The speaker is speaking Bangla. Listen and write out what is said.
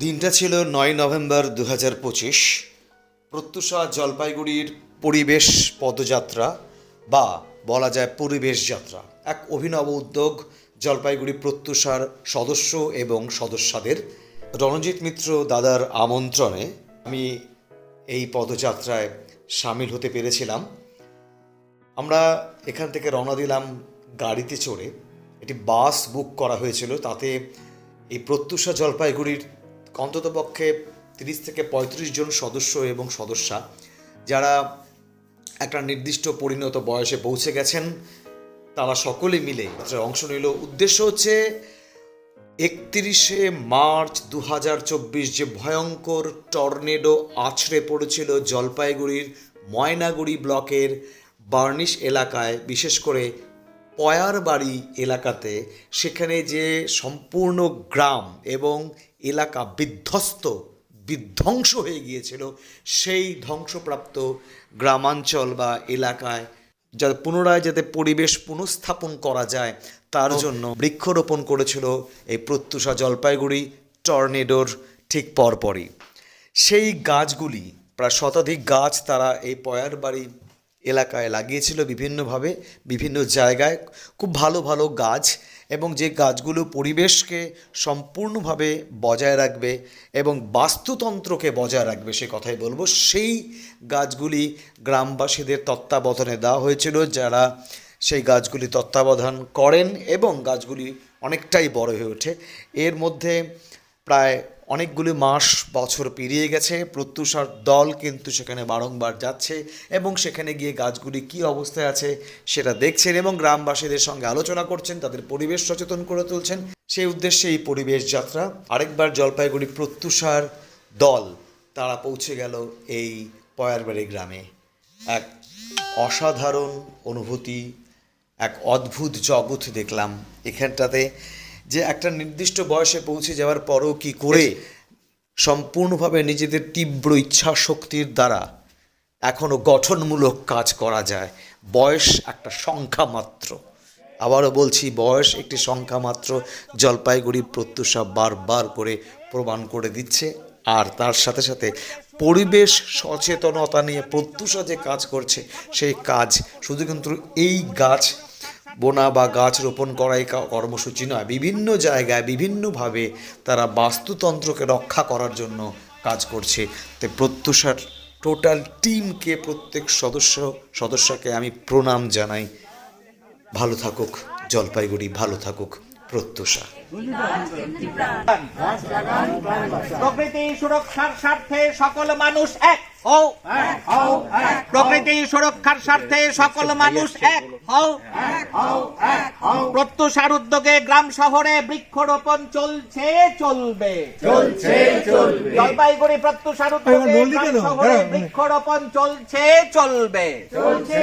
দিনটা ছিল নয় নভেম্বর দু হাজার পঁচিশ। প্রত্যুষা জলপাইগুড়ির পরিবেশ পদযাত্রা বা বলা যায় পরিবেশ যাত্রা। এক অভিনব উদ্যোগ জলপাইগুড়ি প্রত্যুষার সদস্য এবং সদস্যদের। রণজিৎ মিত্র দাদার আমন্ত্রণে আমি এই পদযাত্রায় সামিল হতে পেরেছিলাম। আমরা এখান থেকে রওনা দিলাম গাড়িতে চড়ে। একটি বাস বুক করা হয়েছিল, তাতে এই প্রত্যুষা জলপাইগুড়ির অন্ততপক্ষে তিরিশ থেকে পঁয়ত্রিশ জন সদস্য এবং সদস্যা যারা একটা নির্দিষ্ট পরিণত বয়সে পৌঁছে গেছেন, তারা সকলে মিলে অংশ নিল। উদ্দেশ্য হচ্ছে একত্রিশে মার্চ দু হাজার চব্বিশ যে ভয়ঙ্কর টর্নেডো আছড়ে পড়েছিল জলপাইগুড়ির ময়নাগুড়ি ব্লকের বার্নিশ এলাকায়, বিশেষ করে পয়ার বাড়ি এলাকাতে সেখানে যে সম্পূর্ণ গ্রাম এবং এলাকা বিধ্বস্ত বিধ্বংস হয়ে গিয়েছিল সেই ধ্বংসপ্রাপ্ত গ্রামাঞ্চল বা এলাকায় যাতে পুনরায় যাতে পরিবেশ পুনঃস্থাপন করা যায় তার জন্য বৃক্ষরোপণ করেছিল এই প্রত্যুষা জলপাইগুড়ি টর্নেডোর ঠিক পরপরই। সেই গাছগুলি প্রায় শতাধিক গাছ তারা এই পয়ার বাড়ি এলাকায় লাগিয়েছিল বিভিন্নভাবে, বিভিন্ন জায়গায়। খুব ভালো ভালো গাছ এবং যে গাছগুলো পরিবেশকে সম্পূর্ণভাবে বজায় রাখবে এবং বাস্তুতন্ত্রকে বজায় রাখবে, সে কথাই বলব, সেই গাছগুলি গ্রামবাসীদের তত্ত্বাবধানে দেওয়া হয়েছিল, যারা সেই গাছগুলি তত্ত্বাবধান করেন এবং গাছগুলি অনেকটাই বড় হয়ে ওঠে। এর মধ্যে প্রায় অনেকগুলি মাস, বছর পেরিয়ে গেছে। প্রত্যুষার দল কিন্তু সেখানে বারংবার যাচ্ছে এবং সেখানে গিয়ে গাছগুলি কী অবস্থায় আছে সেটা দেখছেন এবং গ্রামবাসীদের সঙ্গে আলোচনা করছেন, তাদের পরিবেশ সচেতন করে তুলছেন। সেই উদ্দেশ্যে এই পরিবেশ যাত্রা। আরেকবার জলপাইগুড়ি প্রত্যুষার দল, তারা পৌঁছে গেল এই পয়ারবাড়ি গ্রামে। এক অসাধারণ অনুভূতি, এক অদ্ভুত জগৎ দেখলাম এখানটাতে। যে একটা নির্দিষ্ট বয়সে পৌঁছে যাওয়ার পরও কি করে সম্পূর্ণভাবে নিজেদের তীব্র ইচ্ছা শক্তির দ্বারা এখনও গঠনমূলক কাজ করা যায়? বয়স একটা সংখ্যা মাত্র। আবারও বলছি বয়স একটি সংখ্যা মাত্র। জলপাইগুড়ি প্রত্যুষা বারবার করে প্রমাণ করে দিচ্ছে। আর তার সাথে সাথে পরিবেশ সচেতনতা নিয়ে প্রত্যুষা যে কাজ করছে সেই কাজ শুধু কিন্তু এই গাছ বোনা বা গাছ রোপণ করাই কর্মসূচি নয়। বিভিন্ন জায়গায় বিভিন্নভাবে তারা বাস্তুতন্ত্রকে রক্ষা করার জন্য কাজ করছে। তো প্রত্যুষার টোটাল টিমকে, প্রত্যেক সদস্য, সদস্যকে আমি প্রণাম জানাই। ভালো থাকুক, জলপাইগুড়ি ভালো থাকুক। প্রত্যুষা। প্রকৃতি সুরক্ষার স্বার্থে সকল মানুষ এক। হও। প্রকৃতি সুরক্ষার স্বার্থে সকল মানুষ এক। হও। প্রত্যুষার উদ্যোগে গ্রাম শহরে বৃক্ষরোপণ চলছে চলবে। চলছে চলবে। জলপাইগুড়ি প্রত্যুষার উদ্যোগে গ্রাম শহরে। বৃক্ষরোপণ চলছে চলবে। চলছে